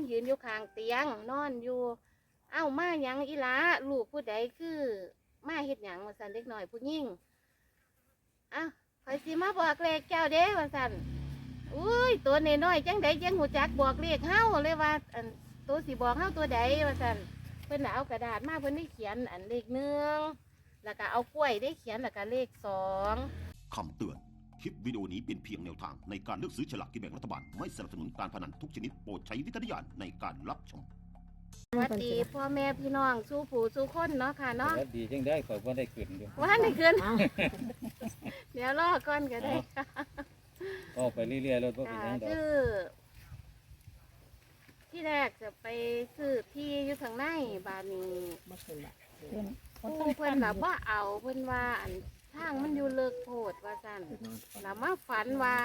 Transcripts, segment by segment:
งยืนอยู่ข้างเตียง นอนอยู่ เอ้ามาหยังอีหลาลูกผู้ใดคือ มาเฮ็ดหยังว่าซั่นเด็กน้อยผู้หญิงอ้าวข่อยสิมาบอกเลขเจ้าเด้ว่าซั่นอุ้ยตัวน้อยๆจังไดจังหูจักบอกเลขเฮาเลยว่าอันตัวสิบอกเฮาตัวใดว่าซั่นเพิ่นน่ะเอากระดาษมาเพิ่นได้เขียนอันเลขหนึ่งแล้วก็เอากล้วยได้เขียนแล้วก็เลขสองคำเตือน คลิปวิดีโอนี้เป็นเพียงแนวทางในการเลือกซื้อฉลากกินแบ่งรัฐบาล ไม่สนับสนุนการพนันทุกชนิดโปรดใช้วิจารณญาณในการรับชม สวัสดีพ่อแม่พี่น้องสู้ผู้สู้คนเนาะค่ะเนาะแล้วดีจังได้ข่อยบ่ได้ขึ้นอยู่ว่าในคืนเดี๋ยวรอก่อนก็ได้ค่ะก็ไปเรื่อยๆรถบ่เป็นอ่าหยังดอกคือที่แรกจะไปซื้อที่อยู่ทางในบานนี้บ่ขึ้นละ ผู้เพิ่นแบบว่าเอาเพิ่นว่าอันทางมันอยู่เลิกโพดว่าสั่นแล้วมาฝันว่า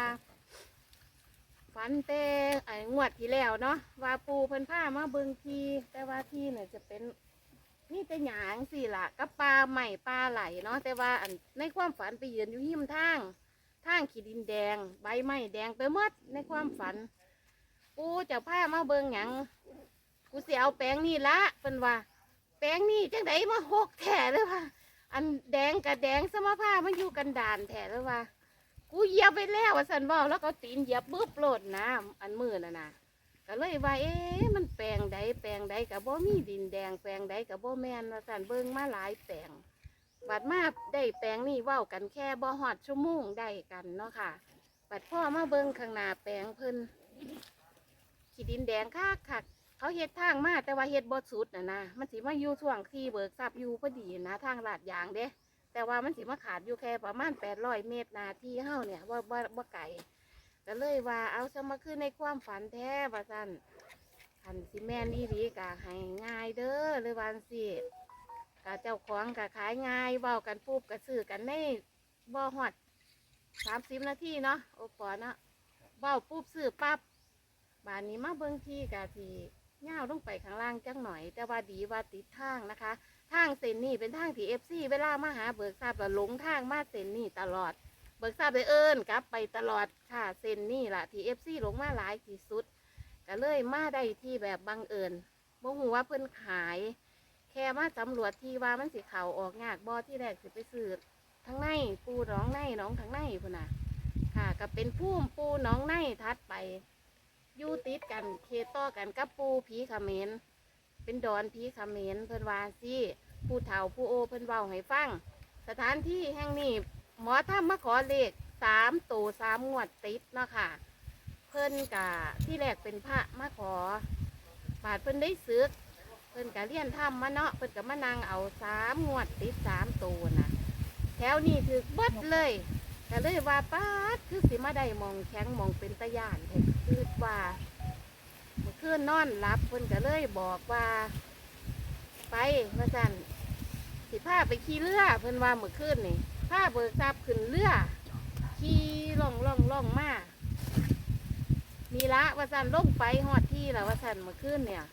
ฝันแต่ไอ้งวดที่แล้วเนาะว่าปูเพิ่นพามาเบิงทีแต่ว่าที่เนี่ยจะเป็นนี่แต่หยางสิล่ะกับปลาใหม่ปลาไหลเนาะแต่ว่าอันในความฝันไปยืนอยู่หิมทางทางขีดินแดง ใบไม้แดงไปหมดในความฝัน ปูจะพามาเบิงหยังกูเสิเอาแปลงนี่ละเพิ่นว่า แปลงนี่จังไดมาหกแถเลยว่า อันแดงกับแดงสมาผ้ามันอยู่กันดานแถเลยว่า กูเหยียบไปแล้วว่าสันบอกแล้วก็ตีนเหยียบบึ๊บโลดนะอันมือน่ะนะก็เลยว่าเอ๊ะมันแปลงใดแปลงใดกับบ่มีดินแดงแปลงใดกับบ่แมนว่าสันเบิ่งมาหลายแปลงบัดมาได้แปลงนี่เว้ากันแค่บ่ฮอดชั่วโมงได้กันเนาะค่ะ บัดพ่อมาเบิ่งข้างหน้าแปลงเพิ่นขีดินแดงคักคัก เขาเฮ็ดทางมาแต่ว่าเฮ็ดบ่สุดน่ะนะมันสิมาอยู่ช่วงที่เบิกทรัพย์อยู่พอดีนะทางลาดยางเด้ แต่ว่ามันสิมาขาดอยู่แค่ประมาณแปดร้อยเมตรนาที่เฮาเนี่ยว่าว่าว่าไก่ก็เลยว่าเอาซะมาคือในความฝันแท้ว่าซั่นคันสิแม่นอีหลีกะให้ง่ายเด้อเลยว่าจั่งสิกะเจ้าของกะขายง่ายเว้ากันปุ๊บกะซื้อกันในบ่ฮอดสามสิบนาทีเนาะโอปอเนาะเว้าปุ๊บซื้อปั๊บบานนี้มาเบิ่งที่กะที สิย่าลงไปข้างล่างจังหน่อย แต่ว่าดีว่าติดทางนะคะ ทางเส้นนี่เป็นทางที่เอฟซีเวลามาหาเบิกทราบแล้วหลงทางมาเส้นนี่ตลอด เบิกทราบเลยเอิญกลับไปตลอดค่ะเส้นนี่แหละที่เอฟซีหลงมาหลายที่สุดก็เลยมาได้ที่แบบบังเอิญบ่หูว่าเพิ่นขาย แค่มาสำรวจที่ว่ามันสิเขาออกงากบ่ที่แรกสิไปสืบทั้งในปูน้องในหน้องทั้งในพุ่นน่ะค่ะก็เป็นพุ่มปูน้องในทัดไป อยู่ติดกันเขตต่อกันกับปูผีเขมรเป็นดอนผีเขมรเพิ่นว่าสิผู้เฒ่าผู้โอเพิ่นเว้าให้ฟัง สถานที่แห่งนี้หมอถ้ามาขอเลขสามตัวสามงวดติดเนาะค่ะ เพิ่นกะที่แรกเป็นพระมาขอบาดเพิ่นได้ซึกเพิ่นกะเลี้ยนถ้ำมาเนาะเพิ่นกะมานั่งเอาสามงวดติดสามตัวนะแถวนี้ถือเบิดเลย ก็เลยว่าป้าดคือสิมาได้มองแข็งมองเป็นตะยานแท้คือว่าเมื่อคืนนอนหลับเพิ่นก็เลยบอกว่า ไปว่าสั่นสิพาไปขี่เรือเพิ่นว่าเมื่อคืนนี่พาเบิกทรัพย์ขึ้นเรือขี่ล่องล่องล่องมานี่ละว่าสั่นลงไปหอดที่แล้วว่าสั่นเมื่อคืนเนี่ย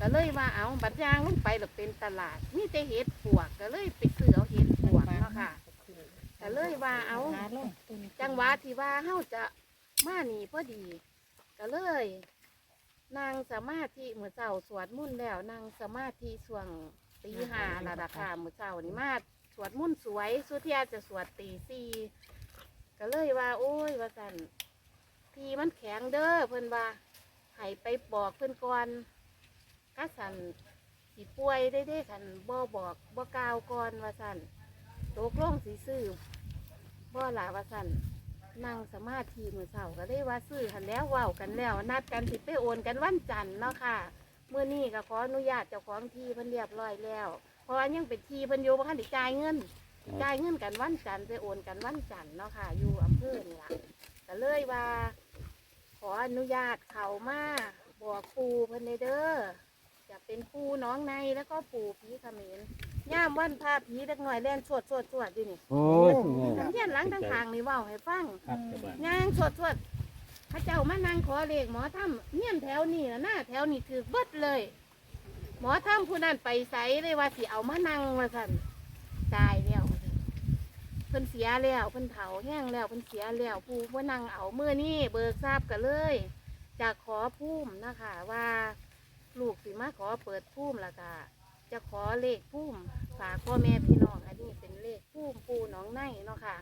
ก็เลยว่าเอาบัดยางลงไปแล้วเป็นตลาดมีแต่เห็ดปวกก็เลยไปซื้อเอาเห็ดปวกเนาะค่ะ ก็เลยว่าเอาจังหวะที่ว่าเฮาจะมานี่พอดีก็เลยนางสมาธิเมื่อเจ้าสวดมุ่นต์แล้วนางสมาธิช่วงตีห้าน่ะราคาเมื่อเจ้านี่มาสวดมุ่นต์สวยสุเทียจะสวดตีสี่ก็เลยว่า โอ้ยว่าสันพี่มันแข็งเด้อเพิ่นว่าให้ไปบอกเพิ่นก่อนกะสันสิป่วยได้ได้ขันบ่บอกบ่กล่าวก่อนว่าสันตกลงสิซื้อ บ่หลาว่าสั่นนั่งสมาธิมือเสาก็ได้ว่าซื้อกันแล้วเว้ากันแล้ว นัดกันสิไปโอนกันวันจันทร์เนาะค่ะเมื่อนี้ก็ขออนุญาตเจ้าของที่เพิ่นเรียบร้อยแล้ว เพราะว่ายังเป็นที่เพิ่นอยู่บ่ทันได้จ่ายเงินจ่ายเงินกันวันจันทร์ไปโอนกันวันจันทร์เนาะค่ะ อยู่อำเภอนี่ล่ะก็เลยว่า ขออนุญาตเขามาบอกปูเพิ่นเด้อ จะเป็นปูน้องในแล้วก็ปูผีเขมรย่ามวันพาผีเล็กหน่อยแล่นสวดสวดสวดอยู่นี่โอ้ยน้ำเทียนหล้างทางทางนี่เว่าให้ฟังครับสบายย่างสดสดพระเจ้ามานั่งขอเลขหมอถ้ำเนี่ยแถวนี่นะหน้าแถวนี่ถือเบิดเลย หมอถ้ำผู้นั้นไปใสเลยว่าสิเอามานั่งมาสั่นตายแล้วว่าซั่นเพิ่นเสียแล้วเพิ่นเผาแห้งแล้วเพิ่นเสียแล้วผู้ว่านั่งเอาเมื่อนี่เบิกทราบกันเลยจะขอพุ่มนะคะว่า ลูกสิมาขอเปิดพุ่มแล้วก็จะขอเลขพุ่มฝากพ่อแม่พี่น้องอันนี้เป็นเลขพุ่มปูหนองในเนาะค่ะ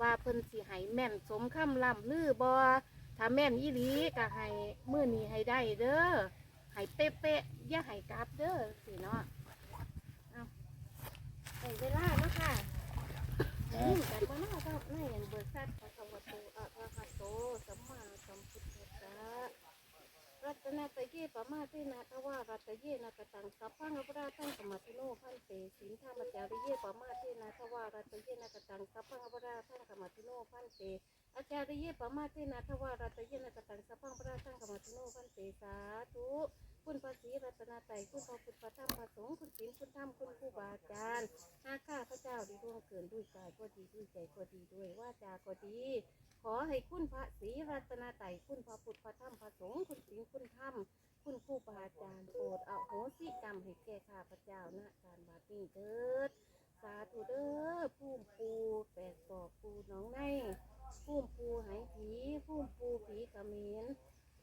ว่าเพิ่นสิให้แม่นสมคำล่ำลือบอถ้าแม่นอีหลีก็ให้มื้อนี้ให้ได้เด้อให้เป๊ะๆอย่าให้กลับเด้อสิเนาะเอาได้เวลาเนาะค่ะนี่กันบ่เนาะเจ้าในอันเบิกทรัพย์พระสวัสดิอะระหะโตสัมมาสัมพุทธัสสะ รัตนาตะเยปะมาเตนะทว่ารัตเยนะกตังสัพพังอปราทังสมัติโนพันเตสินธรรมจาริเยปะมาเตนะทว่ารัตเยนะกตังสัพพังอปราทังสมัติโนพันเตอาจาริเยปะมาเตนะทว่ารัตเยนะกตังสัพพังอปราทังสมัติโนพันเตสาธุคุณภาษีรัตนาไตคุณพระพุทธพระธรรมพระสงฆ์คุณศีลคุณธรรมคุณครูบาอาจารย์หากข้าพระเจ้าได้ร่วงเกินด้วยกายก็ดีด้วยใจก็ดีด้วยว่าจาก็ดี ขอให้คุณพระศรีรัตนไตรคุณพระพุทธพระธรรมพระสงฆ์คุณศีลคุณธรรมคุณครูบาอาจารย์โปรดเอาโหสิกรรมให้แก่ข้าพเจ้าณการบัดนี้เถิดสาธุเด้อพุ่มปูแปดศอกปูน้องในพุ่มปูไหผีพุ่มปูผีกระเมน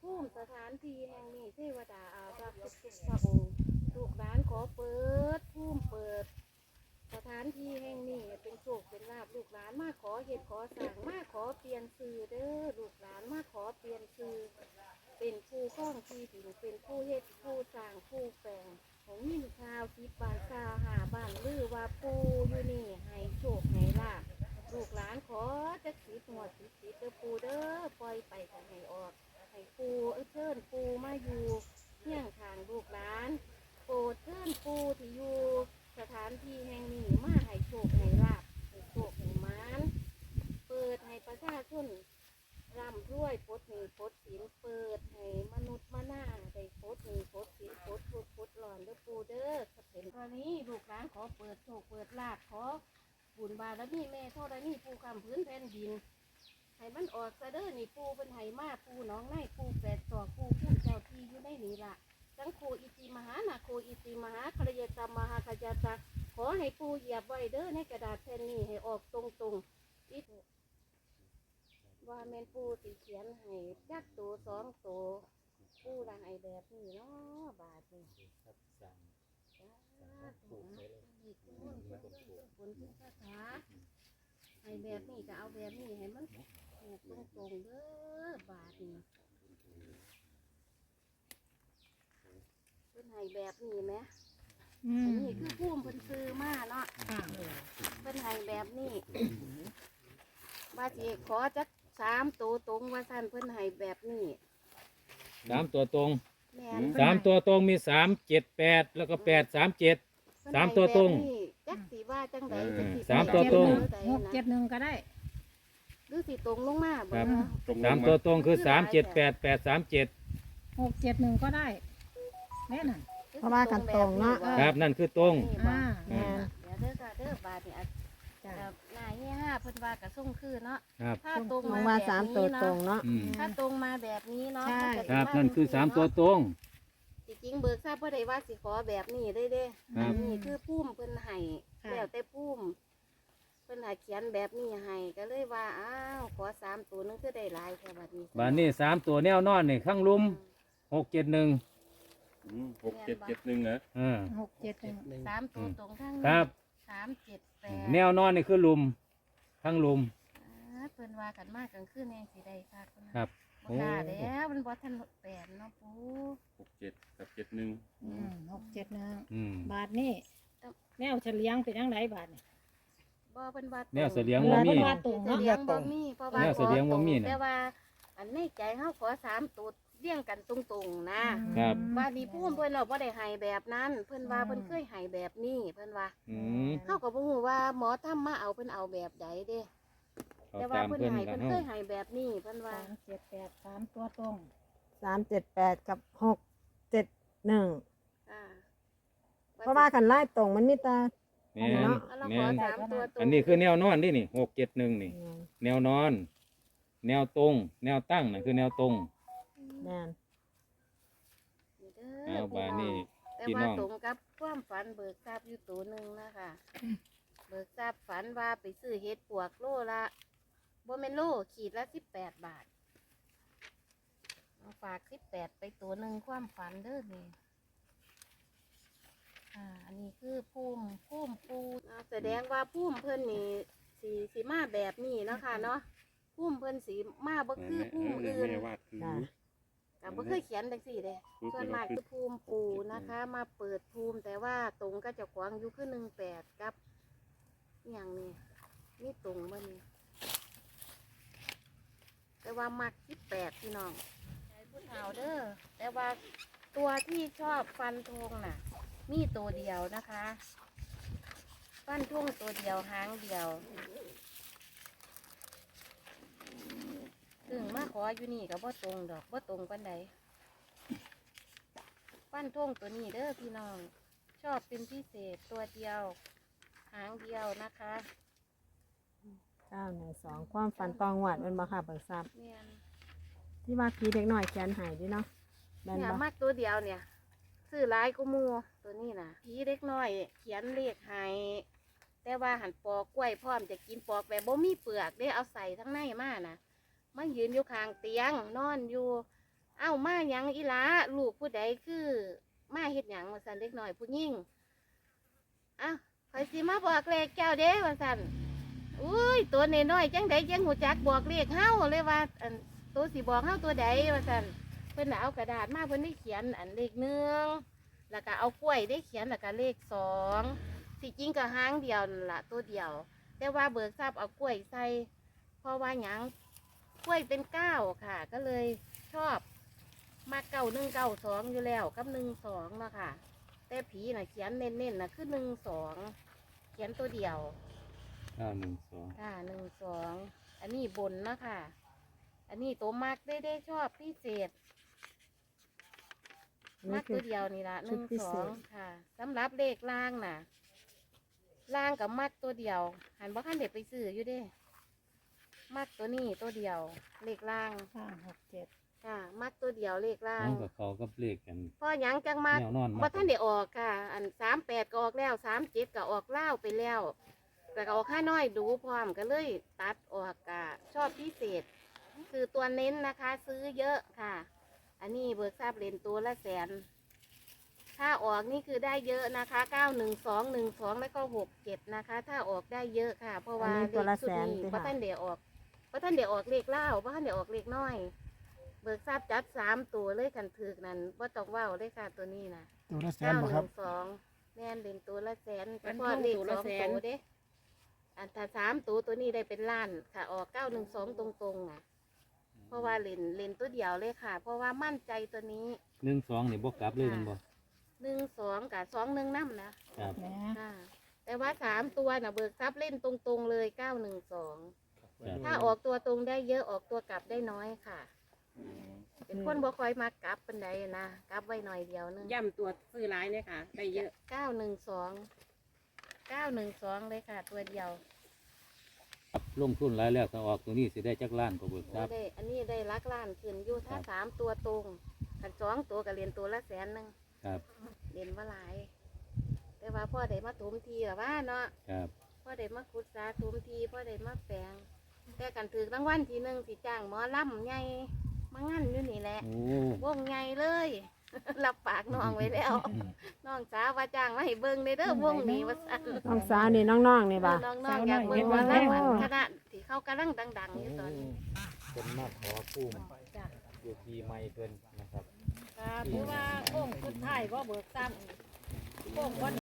พุ่มสถานที่แห่งนี้เทวดาอารักษ์ทุกพระองค์ลูกหลานขอเปิดพุ่มเปิด สถานที่แห่งนี้เป็นโชคเป็นลาบลูกหลานมาขอเห็ดขอสั่งมาขอเปลี่ยนสื่อเด้อลูกหลานมาขอเปลี่ยนสื่อเป็นผู้ข้องที่ดินเป็นผู้เฮ็ดผู้สร้างผู้แปลงของยินข่าวสิบบานซาวหาบ้านลือว่าปูอยู่นี่ให้โชคให้ลาบลูกหลานขอจักสิบหัวดสิบสิบเด้อปูเด้อปล่อยไปกันให้ออกให้ปูเอ้ยเชิญปูมาอยู่เที่ยงทางลูกหลานโปรดเชิญปูที่อยู่ สถานที่แห่งนี้มาให้โชคให้ลาบให้โชคให้มานเปิดให้ประชาชนร่ำรวยปลดหนี้ปลดสินเปิดให้มนุษย์มาหน้าได้ปลดหนี้ปลดสินปลดทุกข์ปลดหลอนเด้อปูเด้อถ้าเป็นตอนนี้ลูกหลานขอเปิดโชคเปิดลาบขอบุญบารมีแม่เท่าไรนี่ปูคำพื้นแผ่นดินให้มันออกซะเด้อนี่ปูเป็นไหมาปูน้องในปูแปดต่อปูผู้เจ้าที่อยู่ในนี้ล่ะ สังโฆอิติมหานาโคอิติมหาครยตามหาขยาตาขอให้ปูเหยียบไว้เด้อในกระดาษแผ่นนี้ให้ออกตรงตรงอิว่าแมนปูสีเขียนให้จักตัวสองตัวปูละให้แบบนี้เนาะบาทนี่คือมุ่นเพิ่นเพิ่นเพิ่นผลเพิ่นคาถาให้แบบนี้ก็เอาแบบนี้ให้มันถูกตรงตรงๆเด้อบาทนี่ เป็นไห้แบบนี้ไหมอือัมนนี้คือพุ่มเพิ่นซื้อมาเนาะค่ะเป็นไห้แบบนี้ว่าสิขอจักสามตัวตรงว่าสั่นเพิ่นไห้แบบนี้สามตัวตรงแม่นสามตัวตรงมีสามเจ็ดแปดแล้วก็แปดสามเจ็ด เพิ่นสามตัวตรงให้แบบนี้จักสิว่าจังใดจักสิสามตัวตรงไปหกเจ็ดหนึ่งก็ได้ หรือสิตรงลงมาคบ่รับเนาะสามตัวตรงคือสามเจ็ดแปดแปดสามเจ็ดหกเจ็ดหนึ่งก็ได้ แม่น่ะเพราะว่ากันตรงเนาะ ครับนั่นคือตรง อ่าแม่น เดี๋ยวเด้อค่ะเด้อบาทนี่อาจจ้ะจะหน้าเฮียห้าเพิ่นว่าก็ส่งคือเนาะครับ ถ้าตรงลมางมาแบบสามนี้ตัวตรเนาะงเนาะ อืมถ้าตรงมาแบบนี้เนาะใช่มันก็สิครับมานั่นคือสามเนาะตัวตรง จริงๆเบิกทราบว่าได้ว่าสิขอแบบนี้ได้เด้ครับอันนี้คือพุ่มเพิ่นให้ค่ะ แล้วแต่พุ่มเพิ่นให้เขียนแบบนี้ให้ก็เลยว่าอ้าวขอสามตัวนึงคือได้หลายแค่บัดนี้บานนี้สามตัวแนวนอนนี่ข้างลุมหกเจ็ดหนึ่ง หกเจ็ดเจ็ดหนึ่งเหรออ่าหกเจ็ดหนึ่งสามตัวตรงทั้งครับ สามเจ็ดแปดแนวนอนนี่คือลุมข้างลุม อ่าเพิ่นว่ากันมากกลางคืนแน่สิได้ค่ะคุณครับบ่กล้าแล้วมันบ่ทันแปดเนาะปูหกเจ็ดกับเจ็ดหนึ่งอืมหกเจ็ดหนึ่งอืมบาทนี่แนวเฉลียงเป็นยังไงบาทนี่ บ่เพิ่นว่าแนวเสลียงเวบ่ลามี เพิ่นว่าตรงเสเนาะลียงบ่มีเพราะว่าแนวเสลียงบ่มีน่ะ แต่ว่า อันในใจเฮาขอสามตัว เรียงกันตรงๆนะครับ ว่าดีพุ่มเพิ่นเราบ่ได้ให้แบบนั้น เพิ่นว่าเพิ่นเคยให้แบบนี้เพิ่นว่าอืมเฮาก็บ่ฮู้ว่าหมอทำมาเอาเพิ่นเอาแบบใดเด้เอาแต่ว่าตามเพิ่นเพื่อนให้กัเพิ่นนเฮาเคยให้แบบนี้เพิ่นว่า สามเจ็ดแปดสามตัวตรงสามเจ็ดแปดกับหกเจ็ดหนึ่งอ่าเพราะว่าขันไล่ตรงมันมีแตา แม่นเนาะเอาเราแม่ขอนสามตัวตรงอันนี้คือแนวนอนนี่นี่หกเจ็ดหนึ่งนี่ แนวนอน แนวตรง แนวตั้งนั่นคือแนวตรง แมนนี่เด้เอาอบานี่แต่พี่ว่าน้อง ตรงกับความฝันเบิกทรัพย์อยู่ตัวหนึงนะคะ เบิกทรัพย์ฝันว่าไปซื้อเห็ดปวกโลละบ่แม่นโลขีดละ18บาทอ๋อฝากสิบแปดไปตัวหนึ่งความฝันเด้อนี่อ่าอันนี้คือภูมิภูมิปูอ่าแสดงว่าภูมิเพิ่นนี่สีสีมาแบบนี้เนาะค่ะเนาะภูมิเพิ่นสีมาบ่คือภูมิแม่อื่น แม่วาดคือ จ้ะ กับบ่เคยเขียนจังซี่เด้คือส่วนมากคือภูมิปูนะคะ มาเปิดภูมิแต่ว่าตรงก็จะขวางอยู่คือหนึ่งแปดกับอหย่างนี้นี่ตรงบ่นี่แต่ว่ามักสิบแปดพี่น้องใช้ผู้เฒ่าเด้อแต่ว่าตัวที่ชอบฟันธงน่ะ มีตัวเดียวนะคะ ฟันธงตัวเดียวหางเดียว ซึ่งมาขออยู่นี่กับว่าตรงดอกว่าตรงปันใดฟันธงตัวนี้เด้อพี่น้อง ชอบเป็นพิเศษตัวเดียว หางเดียวนะคะเก้าหนึ่งสองความฝันตองหวัดเป็นบ่ค่ะเบิกทรัพย์เนี่ยที่ว่าผีเด็กหน่อยแขนหายดิเนาะแม่นเนี่ยบ่มากตัวเดียวเนี่ย ซื้อหลายกูมูตัวนี้นะผีเล็กน้อย เขียนเลขให้แต่ว่าหันปอกกล้วยพร้อมจะกินปอกแบบบ่มีเปลือกได้เอาใส่ทั้งในมานะ มายืนอยู่ข้างเตียง นอนอยู่ เอ้ามาหยังอีหลาลูกผู้ใดคือมาเฮ็ดหยังว่าสันเล็กน้อยผู้ยิ่งอ้าวคอยสิมาบอกเลขเจ้าเด้ว่าสันอุ้ยตัวน้อยๆจังใดจังหูจักบอกเลขเฮาเลยว่าอันตัวสิบอกเฮาตัวใดว่าสันเพิ่นน่ะเอากระดาษมาเพิ่นได้เขียนอันเลขหนึ่งแล้วก็เอากล้วยได้เขียนแล้วก็เลขสองที่จริงก็หางเดียวนั่นละตัวเดียว แต่ว่าเบิกทราบเอากล้วยใส่เพราะว่าหยัง กล้วยเป็นเก้าค่ะ ก็เลยชอบมาเก้าหนึ่งเก้าสองอยู่แล้วกับหนึ่งสองเนาะค่ะ แต่ผีน่ะเขียนเน้นๆน่ะคือหนึ่งสองเขียนตัวเดียวเก้าหนึ่งสองค่ะหนึ่งสองอันนี้บนเนาะค่ะ อันนี้ตัวมักได้ได้ชอบพิเศษนี่มักคืตัอวเดียวนี่ละหชุนึ่ดงพิสเศองษ ค่ะสำหรับเลขล่างน่ะล่างกับมักตัวเดียว หันบ่คันเด็กไปซื้ออยู่เด้ มักตัวนี้ตัวเดียว เลขล่างห้าหกเจ็ดค่ะ มักตัวเดียวเลขล่าง น้องกับเขาก็เลขกันพ่อหยังจังมักแนวนอนบ่มาท่านได้ออกค่ะ อันสามแปดก็ออกแล้วสามเจ็ดก็ออกเล่าวไปแล้ว แต่ก็ออกห้าน้อยดูพร้อมก็เลยตัดออกกะชอบพิเศษ คือตัวเน้นนะคะ ซื้อเยอะค่ะ อันนี้เบิกทราบเลนตัวละแสน ถ้าออกนี่คือได้เยอะนะคะเก้าหนึ่งสองหนึ่งสองแล้วก็หกเจ็ดนะคะ ถ้าออกได้เยอะค่ะ เพราะว่าอันนี้ตัวละเลขชุดแสนนี้สิพระค่ะท่านเดี๋ยวออก พระท่านเดี๋ยวออกเลขเล่าพระท่านเดี๋ยวออกเลขน้อย เบิกทราบจัดสามตัวเลยกันถือกนั่นว่าต้องเว่าเลยค่ะตัวนี้นะตัวละแสนเก้าบ่หครันึ่บงสองแม่นเด่นตัวละแสนเฉอันพาะเลขตัวสละองแสตัวนเด้อันถ้าสามตัวตัวนี้ได้เป็นล้านค่ะ ออกเก้าหนึ่งสองตรงๆอะ เพราะว่าเลนเลนตัวเดียวเลยค่ะ เพราะว่ามั่นใจตัวนี้หนึ่งสองนี่บวกกลับเลยแมันบ่หนึ่งสองกับสองหนึ่งน้ำนะ ครับแหมค่ะแต่ว่าสามตัวน่ะเบิกทรัพย์เล่นตรงๆเลยเก้าหนึ่งสองครับ ถ้าออกตัวตรงได้เยอะออกตัวกลับได้น้อยค่ะ เป็นคนบ่คอยมากลับปันใดนะกลับไว้หน่อยเดียวนึงย่ำตัวซื้อร้ายเนี่ยค่ะได้เยอะเก้าหนึ่งสองเก้าหนึ่งสองเลยค่ะ ตัวเดียวครับลงทุนหลายแล้วถ้าออกตัวนี้สิได้จักล้านก็เบิกทรัพย์ได้อันนี้ได้ลักล้านขึ้นอยู่ถ้าครับสามตัวตรงขันสองตัวก็เรียนตัวละแสนหนึ่งครับเรียนว่าหลาย แต่ว่าพ่อได้มาถมทีหรอว่าเนาะครับพ่อได้มาขุดสาถมทีพ่อได้มาแปลง แต่กันถือรางวัลทีหนึ่งสิจ้างหมอลำใหญ่มางั้นอยู่นี่แหละโอ้วงใหญ่เลย รับปากน้องไว้แล้ว น้องสาวว่าจ้างมาให้เบิ่งในเด้อวงนี้ว่าสั่นน้องสาวนี่น้องๆนี่บ่น้องๆอยากเบิ่งหมอลำอันคณะที่เขากำลังดัง ๆ อยู่ตอนนี้เป็นมาขอพุ่มอยู่ปีใหม่เพิ่นนะครับ ค่ะถือว่าโค้งสุดท้ายว่าเบิกทรัพย์โค้งวัน